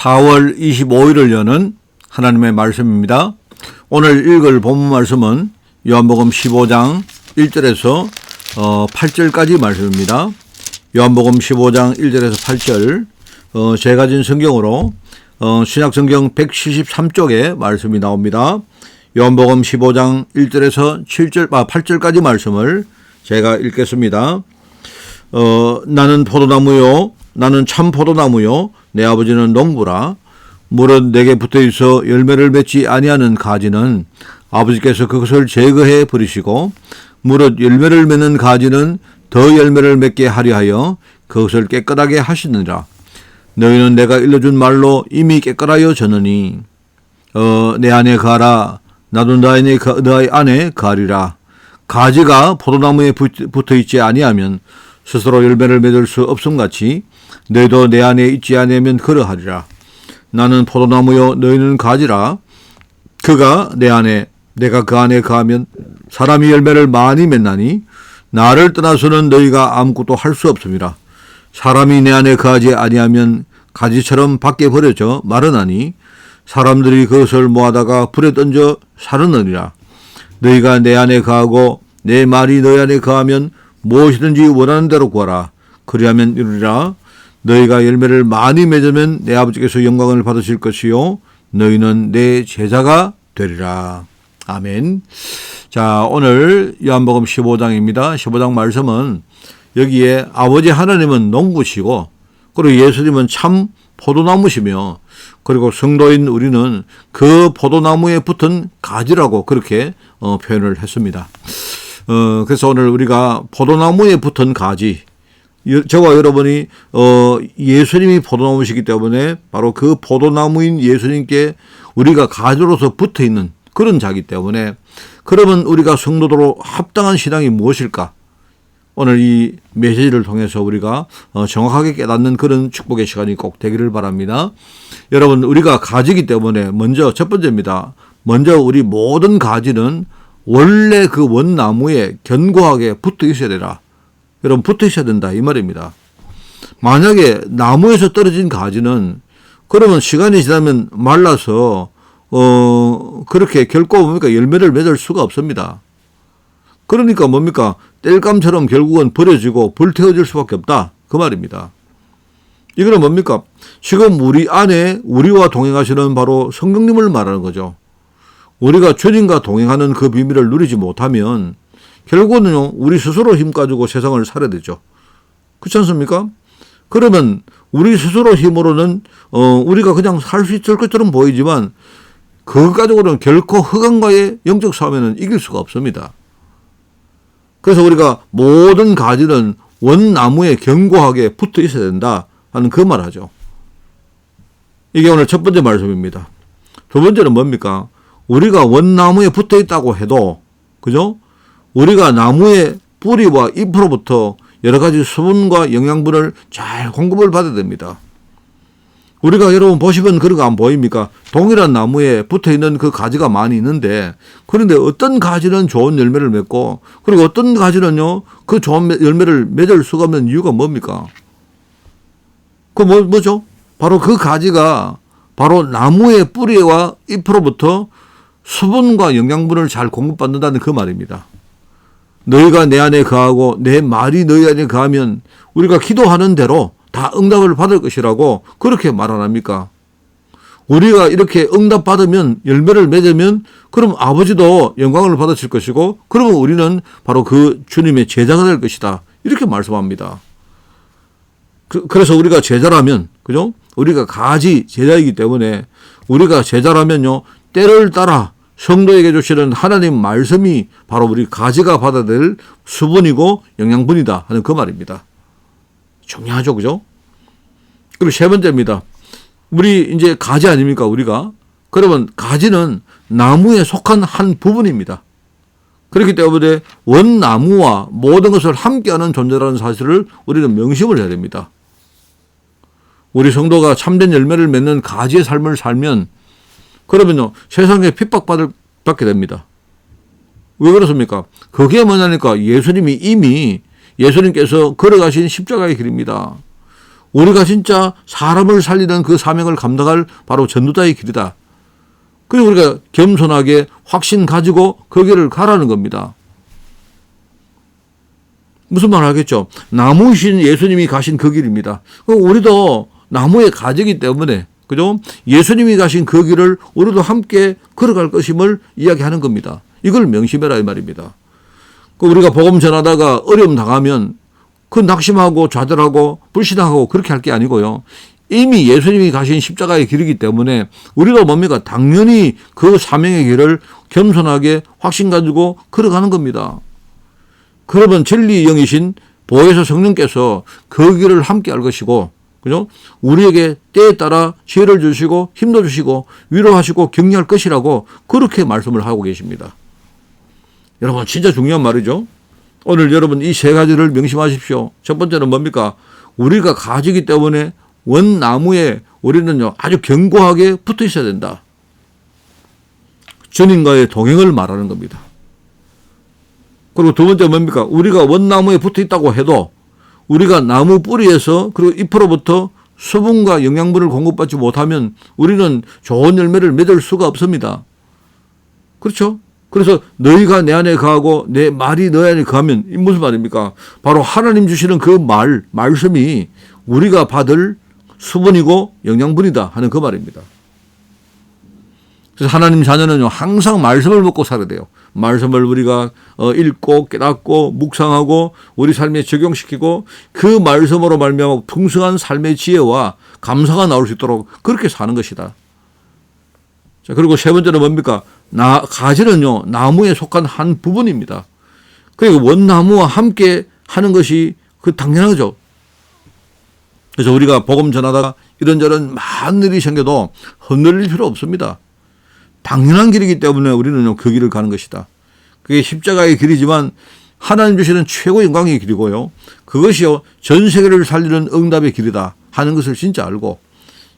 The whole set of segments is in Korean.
4월 25일을 여는 하나님의 말씀입니다. 오늘 읽을 본문 말씀은 요한복음 15장 1절에서 8절까지 말씀입니다. 요한복음 15장 1절에서 8절 어, 제가 진 성경으로 어, 신약 성경 173쪽에 말씀이 나옵니다. 요한복음 15장 1절에서 7절 아 8절까지 말씀을 제가 읽겠습니다. 어, 나는 포도나무요 나는 참 포도나무요. 내 아버지는 농부라. 무릇 내게 붙어 있어 열매를 맺지 아니하는 가지는 아버지께서 그것을 제거해 버리시고 무릇 열매를 맺는 가지는 더 열매를 맺게 하려 하여 그것을 깨끗하게 하시느니라. 너희는 내가 일러준 말로 이미 깨끗하여 졌느니 어, 내 안에 가라. 나도 너희 너희 안에 가리라. 가지가 포도나무에 붙어 있지 아니하면 스스로 열매를 맺을 수 없음 같이 너희도 내 안에 있지 않으면 그러하리라. 나는 포도나무요 너희는 가지라. 그가 내 안에 내가 그 안에 가면 사람이 열매를 많이 맺나니 나를 떠나서는 너희가 아무것도 할 수 없습니다. 사람이 내 안에 가지 아니하면 가지처럼 밖에 버려져 마르나니 사람들이 그것을 모아다가 불에 던져 사르느니라. 너희가 내 안에 가고 내 말이 너희 안에 가하면 무엇이든지 원하는 대로 구하라. 그리하면 이루리라. 너희가 열매를 많이 맺으면 내 아버지께서 영광을 받으실 것이요. 너희는 내 제자가 되리라. 아멘. 자, 오늘 요한복음 15장입니다. 15장 말씀은 여기에 아버지 하나님은 농부시고 그리고 예수님은 참 포도나무시며 그리고 성도인 우리는 그 포도나무에 붙은 가지라고 그렇게 어, 표현을 했습니다. 어, 그래서 오늘 우리가 포도나무에 붙은 가지, 저와 여러분이 어 예수님이 포도나무시기 때문에 바로 그 포도나무인 예수님께 우리가 가지로서 붙어 있는 그런 자기 때문에 그러면 우리가 성도도로 합당한 신앙이 무엇일까? 오늘 이 메시지를 통해서 우리가 어, 정확하게 깨닫는 그런 축복의 시간이 꼭 되기를 바랍니다. 여러분 우리가 가지기 때문에 먼저 첫 번째입니다. 먼저 우리 모든 가지는 원래 그 원나무에 견고하게 붙어 있어야 되라. 여러분 있어야 된다 이 말입니다. 만약에 나무에서 떨어진 가지는 그러면 시간이 지나면 말라서 어 그렇게 결코 뭡니까 열매를 맺을 수가 없습니다. 그러니까 뭡니까 땔감처럼 결국은 버려지고 불태워질 수밖에 없다 그 말입니다. 이거는 뭡니까 지금 우리 안에 우리와 동행하시는 바로 성령님을 말하는 거죠. 우리가 주님과 동행하는 그 비밀을 누리지 못하면 결국은요, 우리 스스로 힘 가지고 세상을 살아야 되죠. 그렇지 않습니까? 그러면 우리 스스로 힘으로는, 어, 우리가 그냥 살 수 있을 것처럼 보이지만, 그것 가지고는 결코 흑암과의 영적 싸움에는 이길 수가 없습니다. 그래서 우리가 모든 가지는 원나무에 견고하게 붙어 있어야 된다 하는 그 말 하죠. 이게 오늘 첫 번째 말씀입니다. 두 번째는 뭡니까? 우리가 원나무에 붙어 있다고 해도, 그죠? 우리가 나무의 뿌리와 잎으로부터 여러 가지 수분과 영양분을 잘 공급을 받아야 됩니다. 우리가 여러분 보시면 그런 거 안 보입니까? 동일한 나무에 붙어 있는 그 가지가 많이 있는데, 그런데 어떤 가지는 좋은 열매를 맺고, 그리고 어떤 가지는요, 그 좋은 열매를 맺을 수가 없는 이유가 뭡니까? 그 뭐, 뭐죠? 바로 그 가지가 바로 나무의 뿌리와 잎으로부터 수분과 영양분을 잘 공급받는다는 그 말입니다. 너희가 내 안에 거하고 내 말이 너희 안에 거하면 우리가 기도하는 대로 다 응답을 받을 것이라고 그렇게 말 안 합니까? 우리가 이렇게 응답 받으면 열매를 맺으면 그럼 아버지도 영광을 받으실 것이고 그러면 우리는 바로 그 주님의 제자가 될 것이다. 이렇게 말씀합니다. 그, 래서 우리가 제자라면 그죠? 우리가 가지 제자이기 때문에 우리가 제자라면요 때를 따라 성도에게 주시는 하나님 말씀이 바로 우리 가지가 받아야 될 수분이고 영양분이다 하는 그 말입니다. 중요하죠, 그죠? 그리고 세 번째입니다. 우리 이제 가지 아닙니까, 우리가? 그러면 가지는 나무에 속한 한 부분입니다. 그렇기 때문에 원나무와 모든 것을 함께하는 존재라는 사실을 우리는 명심을 해야 됩니다. 우리 성도가 참된 열매를 맺는 가지의 삶을 살면 그러면요, 세상에 핍박받을, 받게 됩니다. 왜 그렇습니까? 그게 뭐냐니까 예수님이 이미 예수님께서 걸어가신 십자가의 길입니다. 우리가 진짜 사람을 살리는 그 사명을 감당할 바로 전도자의 길이다. 그리고 우리가 겸손하게 확신 가지고 그 길을 가라는 겁니다. 무슨 말 하겠죠? 나무신 예수님이 가신 그 길입니다. 우리도 나무의 가지기 때문에 그죠? 예수님이 가신 그 길을 우리도 함께 걸어갈 것임을 이야기하는 겁니다. 이걸 명심해라 이 말입니다. 그 우리가 복음 전하다가 어려움 당하면 그 낙심하고 좌절하고 불신하고 그렇게 할 게 아니고요. 이미 예수님이 가신 십자가의 길이기 때문에 우리가 뭡니까? 당연히 그 사명의 길을 겸손하게 확신 가지고 걸어가는 겁니다. 그러면 진리 영이신 보혜사 성령께서 그 길을 함께 할 것이고, 그죠? 우리에게 때에 따라 지혜를 주시고 힘도 주시고 위로하시고 격려할 것이라고 그렇게 말씀을 하고 계십니다. 여러분 진짜 중요한 말이죠. 오늘 여러분 이 세 가지를 명심하십시오. 첫 번째는 뭡니까? 우리가 가지기 때문에 원나무에 우리는요 아주 견고하게 붙어 있어야 된다. 주님과의 동행을 말하는 겁니다. 그리고 두 번째 뭡니까? 우리가 원나무에 붙어 있다고 해도 우리가 나무 뿌리에서 그리고 잎으로부터 수분과 영양분을 공급받지 못하면 우리는 좋은 열매를 맺을 수가 없습니다. 그렇죠? 그래서 너희가 내 안에 거하고 내 말이 너희 안에 거하면 이 무슨 말입니까? 바로 하나님 주시는 그 말, 말씀이 우리가 받을 수분이고 영양분이다 하는 그 말입니다. 그래서 하나님 자녀는 항상 말씀을 먹고 살아야 돼요. 말씀을 우리가 어, 읽고 깨닫고 묵상하고 우리 삶에 적용시키고 그 말씀으로 말미암아 풍성한 삶의 지혜와 감사가 나올 수 있도록 그렇게 사는 것이다. 자, 그리고 세 번째는 뭡니까? 나, 가지는요, 나무에 속한 한 부분입니다. 그리고 원나무와 함께 하는 것이 그 당연하죠. 그래서 우리가 복음 전하다가 이런저런 많은 일이 생겨도 흔들릴 필요 없습니다. 당연한 길이기 때문에 우리는 그 길을 가는 것이다. 그게 십자가의 길이지만 하나님 주시는 최고 영광의 길이고요. 그것이요, 전 세계를 살리는 응답의 길이다 하는 것을 진짜 알고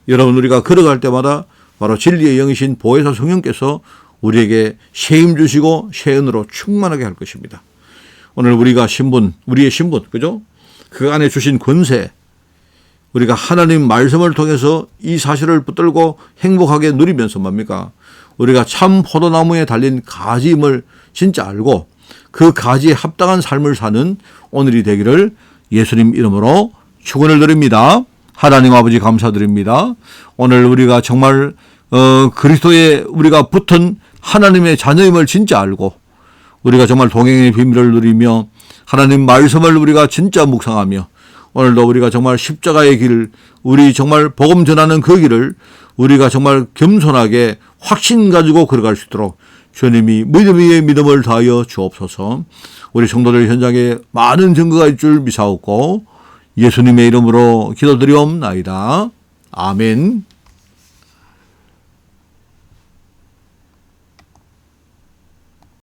여러분 우리가 걸어갈 때마다 바로 진리의 영이신 보혜사 성령께서 우리에게 쉐임 주시고 쉐은으로 충만하게 할 것입니다. 오늘 우리가 신분, 우리의 신분, 그죠? 그 안에 주신 권세, 우리가 하나님 말씀을 통해서 이 사실을 붙들고 행복하게 누리면서 뭡니까? 우리가 참 포도나무에 달린 가지임을 진짜 알고 그 가지에 합당한 삶을 사는 오늘이 되기를 예수님 이름으로 축원을 드립니다. 하나님 아버지 감사드립니다. 오늘 우리가 정말 어, 그리스도에 우리가 붙은 하나님의 자녀임을 진짜 알고 우리가 정말 동행의 비밀을 누리며 하나님 말씀을 우리가 진짜 묵상하며 오늘도 우리가 정말 십자가의 길, 우리 정말 복음 전하는 그 길을 우리가 정말 겸손하게 확신 가지고 걸어갈 수 있도록 주님이 믿음 위에 믿음을 다하여 주옵소서. 우리 성도들 현장에 많은 증거가 있을 줄 미사옵고 예수님의 이름으로 기도드리옵나이다. 아멘.